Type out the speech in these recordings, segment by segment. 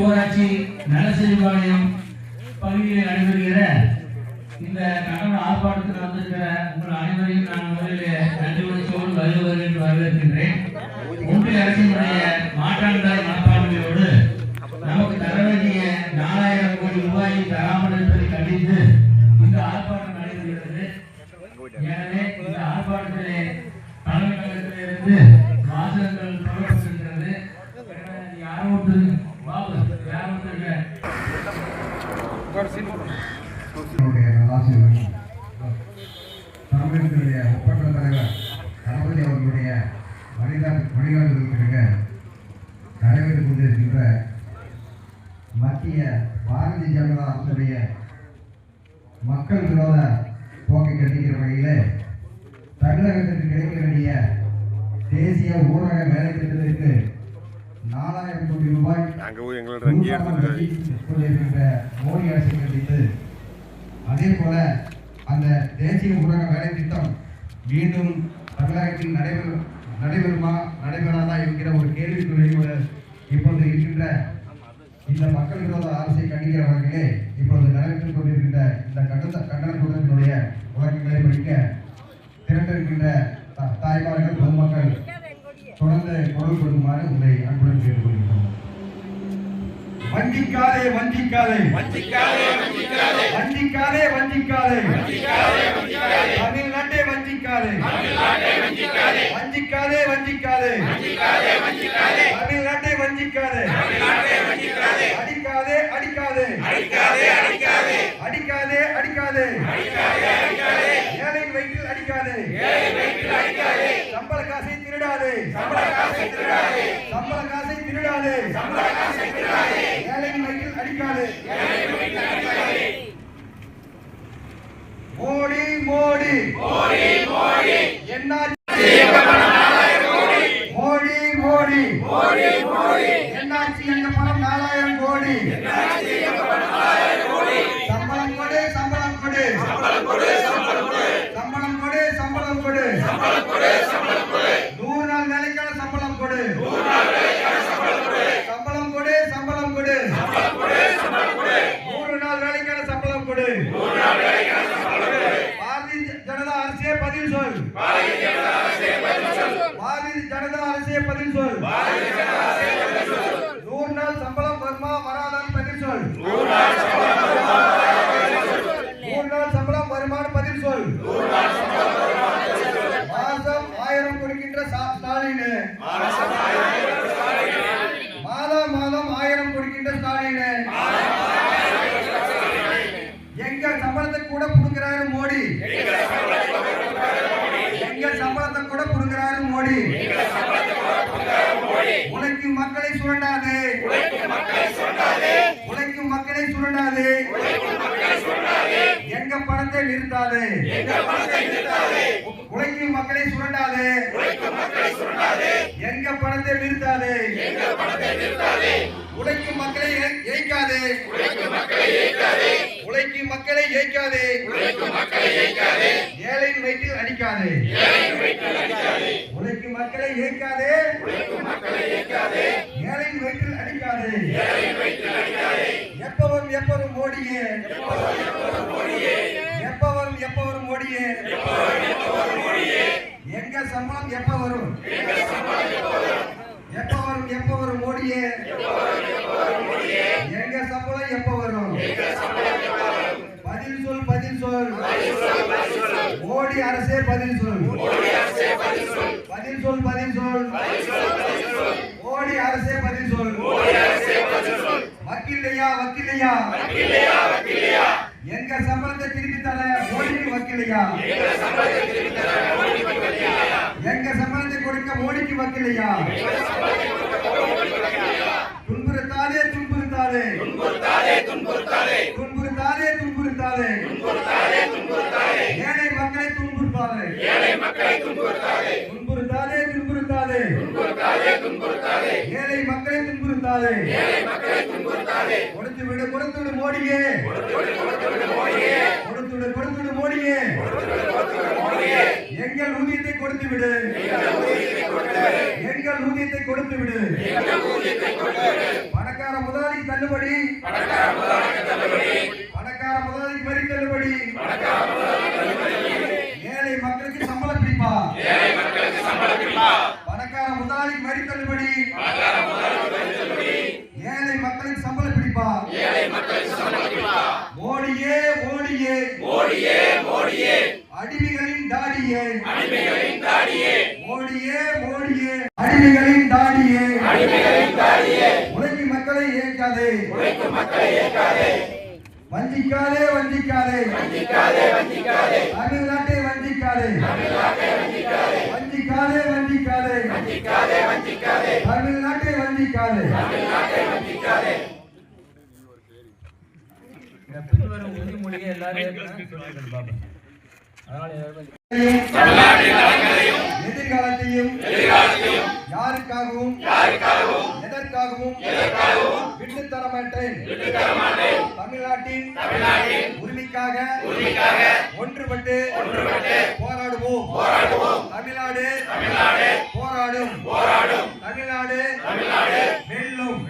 ஊராட்சி நலசெழிப்பாளையம் பகுதியில் நடைபெறுகிற இந்த கண்டன ஆர்ப்பாட்டத்தில் வந்திருக்கிற உங்கள் அனைவரையும் நான் முதலில் நன்றி வச்சோடு வருவது வரவேற்கின்றேன் ஒன்றிய அரசினுடைய வந்து வாசகங்கள் தொடர்புகின்றது யாரும் ஒன்று பாபு யாரோ தமிழகத்தினுடைய தலைவர் தளபதி அவர்களுடைய வழிகாட்டு வழிகாட்டுதலுக்காக நடைபெற்றுக் கொண்டிருக்கின்ற மத்திய பாரதிய ஜனதா அரசுடைய மக்கள் விரோத போக்கை கண்டிக்கிற வகையில் தமிழகத்திற்கு கிடைக்க வேண்டிய தேசிய ஊரக வேலை திட்டத்திற்கு நாலாயிரம் கோடி ரூபாய் கொண்டிருக்கின்ற மோடி அரசை கண்டித்து அதே போல அந்த தேசிய ஊரக வேலை திட்டம் மீண்டும் தமிழகத்தில் நடைபெறும் நடைபெறுமா நடைபெறாதா என்கிற ஒரு கேள்விக்குறியோடு இப்பொழுது இருக்கின்ற இந்த மக்கள் விரோத அரசை கண்டிக்கிற வகையிலே இப்பொழுது நடைபெற்றுக் கொண்டிருக்கின்ற இந்த கண்டன கண்டன கூட்டத்தினுடைய வழக்குகளை படிக்க திரண்டிருக்கின்ற தாய்மார்கள் குரல் கொடுக்குமாறு உங்களை அன்புடன் கேட்டுக்கொள்கிறோம். வஞ்சிக்காதே வஞ்சிக்காதே. வஞ்சிக்காதே வஞ்சிக்காதே. வஞ்சிக்காதே தமிழ்நாட்டை வஞ்சிக்காதே. வஞ்சிக்காதே. வஞ்சிக்காதே தமிழ்நாட்டை வஞ்சிக்காதே. அடிக்காதே அடிக்காதே. அடிக்காதே அடிக்காதே. ஏழையின் வயிற்றில் அடிக்காதே. சம்பள திருடாதே ஏழையின் வயிற்றில் அடிக்காதே. மோடி மோடி. என்ன மோடி மோடி. என்னாச்சு எங்க பணம் ஜனதா பதில் சொல். நூறு நாள் சம்பளம் வருமா வராதான் பதில் சொல். நூறு நாள் சம்பளம் வருமானு பதில் சொல். மாசம் ஆயிரம் கொடுக்கின்ற ஸ்டாலின். மாதம் மாதம் ஆயிரம் கொடுக்கின்ற ஸ்டாலின். எங்க சம்பளத்தை கூட புடுங்குறாரு மோடி. எங்க சம்பளத்தை கூட புடுங்குறாரு மோடி உழைக்கும் மக்களை சுரண்டாது உழைக்கும் மக்களை சுரண்டாது எங்க பணத்தை நிறுத்தாது. உழைக்கும் மக்களை சுரண்டாது. எங்க பணத்தை இருந்தாது உழைக்கும் மக்களை ஏ- ஏய்க்காதே உழைக்கும் மக்களை ஏய்க்காதே ஏழையின் வயிற்றில் அடிக்காதே. உழைக்கும் மக்களை ஏய்க்காதே ஏழையின் வயிற்றில் அடிக்காதே. எப்பவரும் எப்பவரும் மோடியே எப்பவரும் எப்பவரும் மோடியே எங்க சம்பளம் எப்ப வரும் எப்பவரும் எப்பவரும் மோடியே எங்க சம்பளம் எப்ப வரும் பதில் சொல் பதில் சொல். மோடி அரசே பதில் சொல் பதில் சொல் பதில் சொல் மோடி அரசே பதில் சொல் வக்கீலையா வக்கீலையா எங்க சம்பளத்தை திருப்பி தர மோடிக்கு வக்கீலையா எங்க சம்பளத்தை கொடுக்க மோடிக்கு வக்கீலையா துன்புறுத்தாதே துன்புறுத்தாதே. துன்புறுத்தாதே துன்புறுத்தாதே. ஏழை மக்களை துன்புறுத்தாதே. துன்புறுத்தாதே. துன்புறுத்தாதே. ஏழை மக்களை துன்புறுத்தாதே. கொடுத்து விடு கொடுத்து விடு மோடியே. கொடுத்து விடு கொடுத்து விடு மோடியே. எங்கள் ஊதியத்தை கொடுத்து விடு. எங்கள் ஊதியத்தை கொடுத்து விடு. பணக்கார முதலாளிக்கு தள்ளுபடி பணக்கார முதலாளிக்கு வரி தள்ளுபடி ஏழை மக்களுக்கு சம்பளம் பிடிப்பா பணக்கார முதலாளிக்கு வரி தள்ளுபடி ஏழை மக்களுக்கு சம்பளம் பிடிப்பா மோடியே மோடியே மோடியே மோடியே அடிமைகளின் தாடியே அடிமைகளின் தாடியே. மோடியே மோடியே. அடிமைகளின் தாடியே. அடிமைகளின் தாடியே. உழைக்கும் மக்களை ஏற்காதே. உழைக்கும் மக்களை ஏற்காதே. வஞ்சிக்காதே வஞ்சிக்காதே. வஞ்சிக்காதே வஞ்சிக்காதே. தமிழ்நாட்டை வஞ்சிக்காதே. தமிழ்நாட்டை வஞ்சிக்காதே. வஞ்சிக்காதே வஞ்சிக்காதே. வஞ்சிக்காதே வஞ்சிக்காதே. தமிழ்நாட்டை வஞ்சிக்காதே. இந்த பின்வரும் உறுதிமொழியை எல்லாரும் ஏற்கனவே சொல்லியிருக்கேன் பாப்பா. எதிர்காலத்தையும் யாருக்காகவும் எதற்காகவும் விட்டு தர மாட்டேன். தமிழ்நாட்டின் உரிமைக்காக ஒன்றுபட்டு போராடுவோம். தமிழ்நாடு போராடும். தமிழ்நாடு வெல்லும்.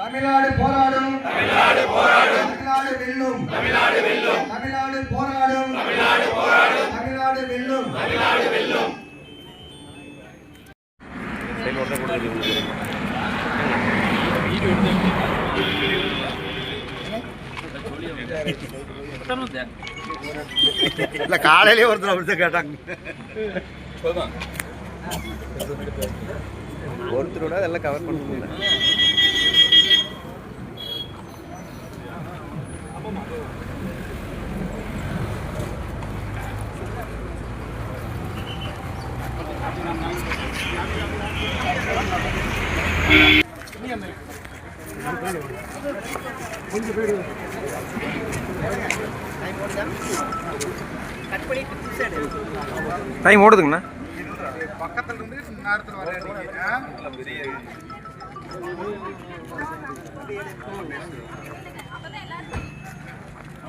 தமிழ்நாடு போராடும் தமிழ்நாடு போராடும். தமிழ்நாடு வெல்லும். தமிழ்நாடு வெல்லும். தமிழ்நாடு போராடும். தமிழ்நாடு போராடும். தமிழ்நாடு வெல்லும். தமிழ்நாடு வெல்லும். இல்ல காலையிலே ஒருத்தர் ஒருத்தர் கேட்டாங்க. ஒருத்தரோட அதெல்லாம் கவர் பண்ண முடியல. டைம் ஓடுதுங்கண்ணா. பக்கத்துல இருந்து நேரத்தில் வர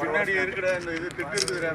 பின்னாடி இருக்கிற இந்த இது திட்டு இருக்குது